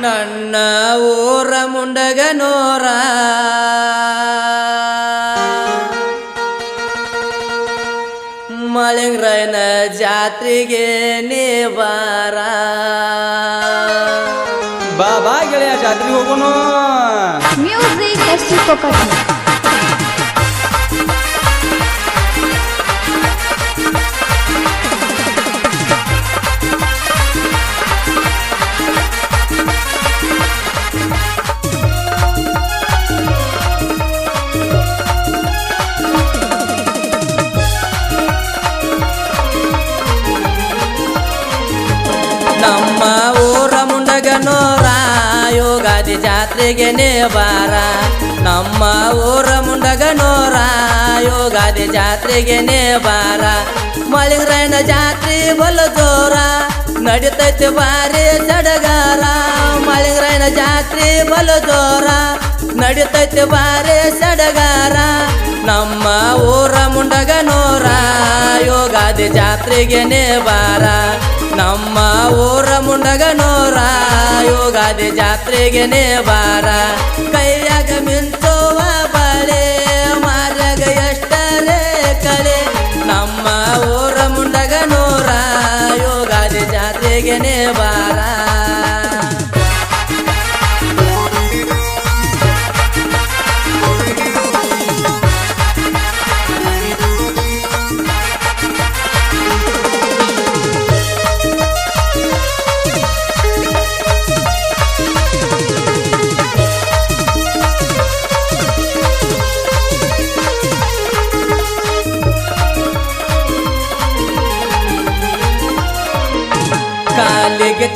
ನನ್ನ ಊರ ಮುಂಡಗನೋರ. ಮಳಿಂಗ್ರೈನ ಜಾತ್ರೆಗೆ ನೀವಾರ. ಬಾಬಾ ಬಾ ಗೆಳೆಯ ಮ್ಯೂಸಿಕ್ ಎಷ್ಟು Music ನೇ ಬಾರ ನಮ್ಮ ಊರ ಮುಂಡಗನೋರ ಯೋಗಾದಿ ಜಾತ್ರೆಗೆ ಬಾರ ಮಳಿಂಗ್ರೈನ ಜಾತ್ರೆ ಬಲು ಜೋರ. ನಡಿತೈತೆ ಬಾರಿ ಸಡಗಾರ ಮಳಿಂಗ್ರೈನ ಜಾತ್ರೆ ಬಲು ಜೋರ. ನಡಿತೈತೆ ಬಾರಿ ಸಡಗಾರ ನಮ್ಮ ಊರ ಮುಂಡಗನೋರ ಯೋಗಾದಿ ಜಾತ್ರೆಗೆ ಬಾರ ನಮ್ಮ ಊರ ಮುಂಡಗನೋರ ಯೋಗಾದಿ ಜಾತ್ರೆಗೆ ಬಾರ ಕೈಯಾಗ ಮಿಂಚುವ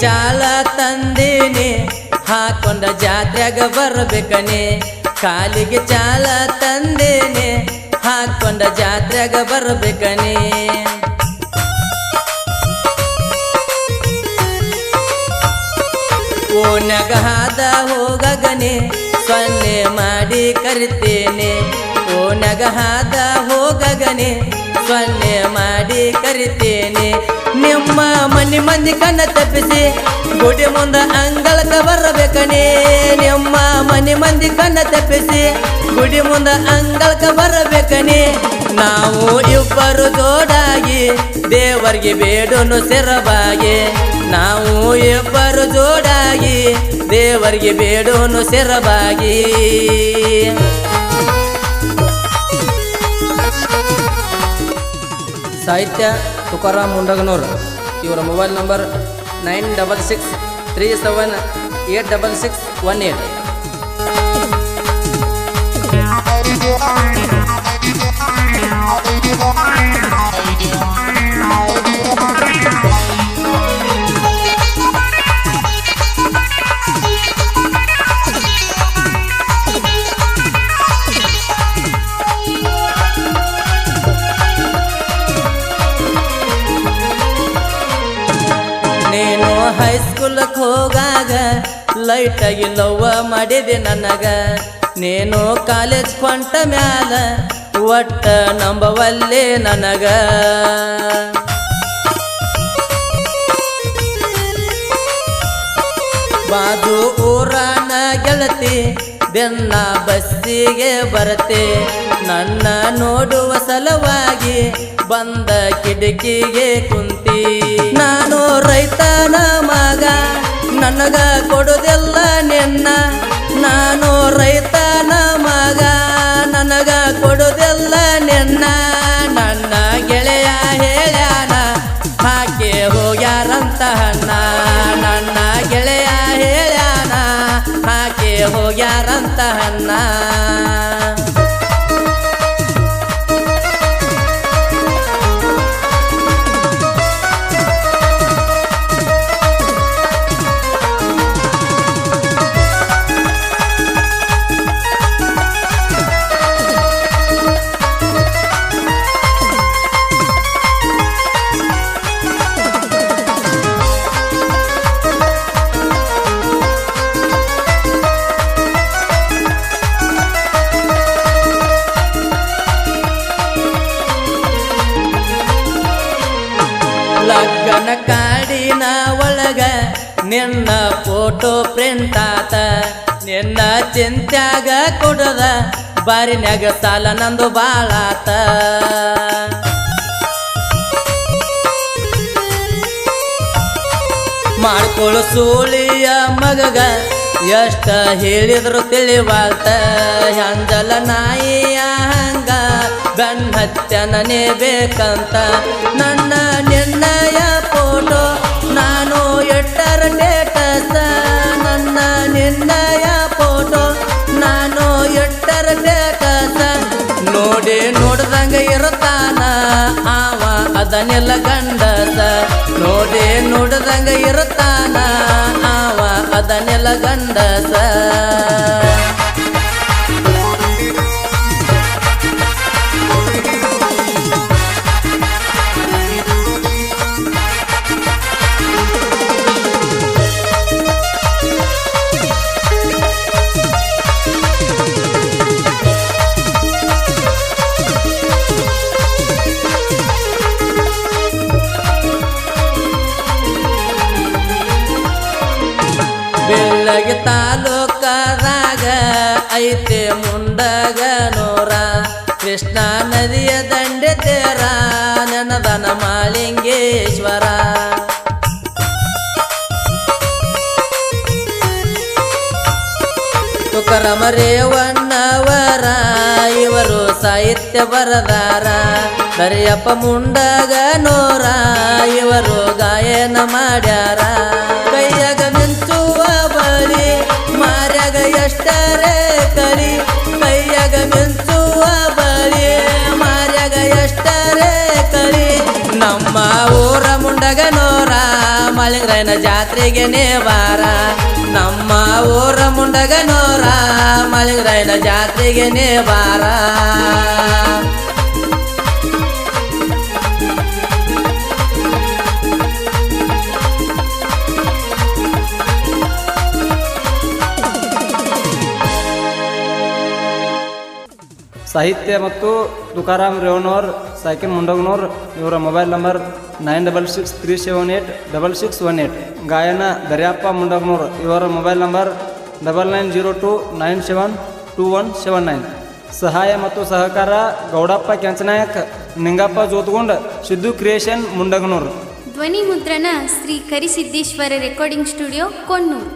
ಚಾಲ ತಂದೀನಿ, ಹಾಕೊಂಡ ಜಾತ್ರೆಗ ಬರಬೇಕನೆ. ಕಾಲಿಗೆ ಚಾಲ ತಂದೇನೆ, ಹಾಕೊಂಡ ಜಾತ್ರೆಗ ಬರಬೇಕನೆ. ಓನ್ಯಾಗ ಹಾದ ಹೋಗಗನೆ, ಸೊನ್ನೆ ಮಾಡಿ ಕರಿತೇನೆ. ಓನ್ಯಾಗ ಹಾದ ಹೋಗಗನೆ, ಸೊನ್ನೆ ಮಾಡಿ ಕರಿತೇನೆ. ನಿಮ್ಮ ಮನೆ ಮಂದಿ ಕಣ್ಣ ತಪ್ಪಿಸಿ. ಗುಡಿ ಮುಂದ ಅಂಗಳಕ ಬರಬೇಕನೆ. ನಿಮ್ಮ ಮನೆ ಮಂದಿ ಕಣ್ಣ ತಪ್ಪಿಸಿ. ಗುಡಿ ಮುಂದ ಅಂಗಳಕ ಬರಬೇಕನೆ. ನಾವು ಇಬ್ಬರು ಜೋಡಾಗಿ, ದೇವರಿಗೆ ಬೇಡನು ಸೆರಬಾಗಿ. ನಾವು ಇಬ್ಬರು ಜೋಡಾಗಿ, ದೇವರಿಗೆ ಬೇಡನು ಸೆರಬಾಗಿ. ಸಾಹಿತ್ಯ ತುಕಾರಾಮ್ ಮುಂಡಗನೂರ್. ಇವರ mobile number nine double six three seven eight double six one eight. ಲೈಟಾಗಿ ಲವ್ವ ಮಾಡಿದೆ ನನಗ. ನೀನು ಕಾಲೇಜ್ ಕೊಂಟ ಮ್ಯಾಲ ಒಟ್ಟ ನಂಬವಲ್ಲೇ ನನಗ. ಬಾಜು ಊರಾನ ಗೆಳತಿ, ಬೆನ್ನ ಬಸ್ಸಿಗೆ ಬರತೆ ನನ್ನ ನೋಡುವ ಸಲುವಾಗಿ ಬಂದ ಕಿಟಕಿಗೆ ಕುಂತಿ. ನಾನು ರೈತನ ಮಗ ನನಗ ಕೊಡುದಿಲ್ಲ ನಿನ್ನ. ನಾನು ರೈತನ ಮಗ, ನನಗ ಕೊಡುದೆಲ್ಲ ನಿನ್ನ. ನನ್ನ ಗೆಳೆಯ ಹೇಳ್ಯಾನ ಹಾಕಿ ಹೋಗ್ಯಾರಂತ ಹಣ್ಣ ನನ್ನ ಗೆಳೆಯ ಹೇಳ್ಯಾನ ಹಾಕಿ ಹೋಗ್ಯಾರಂತ ಹಣ್ಣ ಕಾಡಿನ ಒಳಗ ನಿನ್ನ ಫೋಟೋ ಪ್ರಿಂಟ್ ಆತ. ನಿನ್ನ ಚಿಂತ್ಯಾಗ ಕೊಡದ ಬಾರಿನ್ಯಾಗ ಸಾಲ ನಂದು ಬಾಳಾತ. ಮಾಡ್ಕೊಳ್ಳು ಸೂಳಿಯ ಮಗಗ ಎಷ್ಟ ಹೇಳಿದ್ರು ತಿಳಿವಾಳ್ತ. ಹಂಜಲ ನಾಯಿಯ ಹಂಗ ಬೆನ್ನ ಹತ್ಯನೇ ಬೇಕಂತ. ನನ್ನ ನಿರ್ಣಯ ಫೋಟೋ ನಾನು ಎಟ್ಟರ ಡೇಟಸ ನನ್ನ ನಿನ್ನಯ ಫೋಟೋ ನಾನು ಎಟ್ಟರ ಡೇಟಸ ನೋಡಿ ನೋಡ್ದಂಗ ಇರುತ್ತಾನ ಆವ ಅದನ್ನೆಲ್ಲ ಗಂಡಸ. ನೋಡಿ ನೋಡ್ದಂಗ ಇರುತ್ತಾನ ಆವ ಅದನ್ನೆಲ್ಲ ಗಂಡಸ. ಐತೆ ಮುಂಡಗ ನೂರ ಕೃಷ್ಣ ನದಿಯ ದಂಡೆ ತೇರ, ನೆನದನ ಮಾಲಿಂಗೇಶ್ವರ. ತುಕರಮ ರೇವಣ್ಣವರ ಇವರು ಸಾಹಿತ್ಯ ಬರದಾರ. ಕರಿಯಪ್ಪ ಮುಂಡಗ ನೋರ ಇವರು ಗಾಯನ ಮಾಡ್ಯಾರ. ಊರ ಮುಂಡಗ ನೋರ ಮಳಿಂಗ್ರೈನ ಜಾತ್ರೆಗೆ ನೇವಾರ. ನಮ್ಮ ಊರ ಮುಂಡಗನೋರಾ ನೋರ ಮಳಿಂಗ್ರೈನ ಜಾತ್ರೆಗೆ ನೇವಾರ. ಸಾಹಿತ್ಯ ಮತ್ತು ತುಕಾರಾಮ್ ರೇವಣ್ಣವ್ರ, ಸಾಕಿನ್ ಮುಂಡಗ್ನವ್ರ, ಇವರ mobile number nine double six three seven eight double six one eight ಗಾಯನ ದರ್ಯಾಪ್ಪ ಮುಂಡಗ್ನವ್ರ, ಇವರ mobile number double nine zero two nine seven two one seven nine. ಸಹಾಯ ಮತ್ತು ಸಹಕಾರ ಗೌಡಪ್ಪ ಕೆಂಚನಾಯಕ್, ನಿಂಗಪ್ಪ ಜೋತ್ಗೊಂಡ್, ಸಿದ್ದು ಕ್ರಿಯೇಷನ್ ಮುಂಡಗ್ನೂರು ಧ್ವನಿ ಮುದ್ರಣ ಶ್ರೀ ಕರಿಸಿದ್ದೇಶ್ವರ ರೆಕಾರ್ಡಿಂಗ್ ಸ್ಟುಡಿಯೋ ಕೊಣ್ಣೂರು.